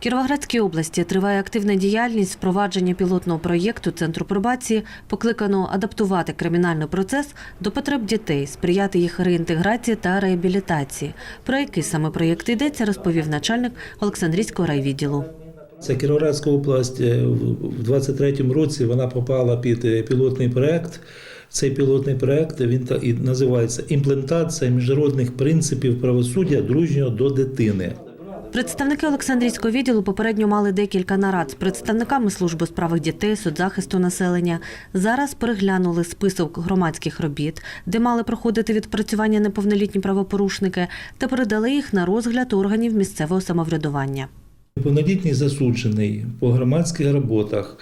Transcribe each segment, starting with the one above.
Кіровоградській області триває активна діяльність впровадження пілотного проєкту Центру пробації, покликаного адаптувати кримінальний процес до потреб дітей, сприяти їх реінтеграції та реабілітації. Про який саме проєкт йдеться, розповів начальник Олександрійського райвідділу. Це Кіровоградська область е, в 23-му році вона попала під е, пілотний проект. Цей пілотний проект він та і називається імплементація міжнародних принципів правосуддя дружнього до дитини. Представники Олександрійського відділу попередньо мали декілька нарад з представниками служби справах дітей, соцзахисту населення. Зараз переглянули список громадських робіт, де мали проходити відпрацювання неповнолітні правопорушники, та передали їх на розгляд органів місцевого самоврядування. Повнолітній засуджений по громадських роботах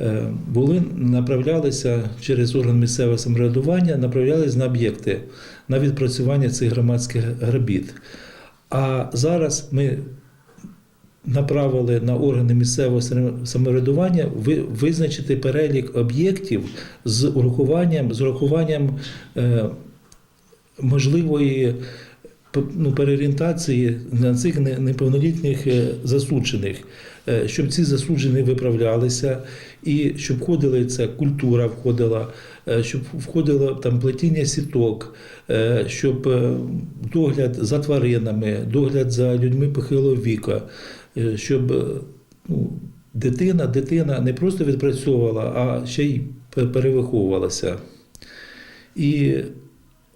е, були направлялися через орган місцевого самоврядування, направлялися на об'єкти на відпрацювання цих громадських робіт. А зараз ми направили на органи місцевого самоврядування ви- визначити перелік об'єктів з урахуванням, з урахуванням е, можливої ну, переорієнтації на цих неповнолітніх е, засуджених, е, щоб ці засуджені виправлялися, і щоб входила ця культура, входила, е, щоб входило там плетіння сіток, щоб догляд за тваринами, догляд за людьми похилого віка, щоб ну, дитина, дитина не просто відпрацьовувала, а ще й перевиховувалася. І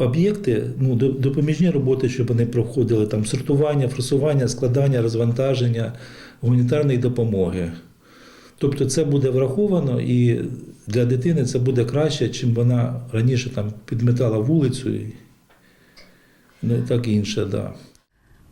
об'єкти, ну, допоміжні роботи, щоб вони проходили там сортування, форсування, складання, розвантаження, гуманітарної допомоги. Тобто це буде враховано і для дитини це буде краще, чим вона раніше там підметала вулицю і ну, і так інше. Да.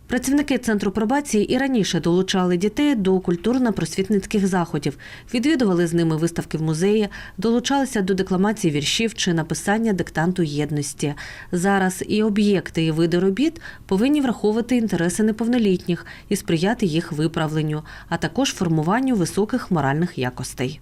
Працівники центру пробації і раніше долучали дітей до культурно-просвітницьких заходів, відвідували з ними виставки в музеї, долучалися до декламації віршів чи написання диктанту єдності. Зараз і об'єкти, і види робіт повинні враховувати інтереси неповнолітніх і сприяти їх виправленню, а також формуванню високих моральних якостей.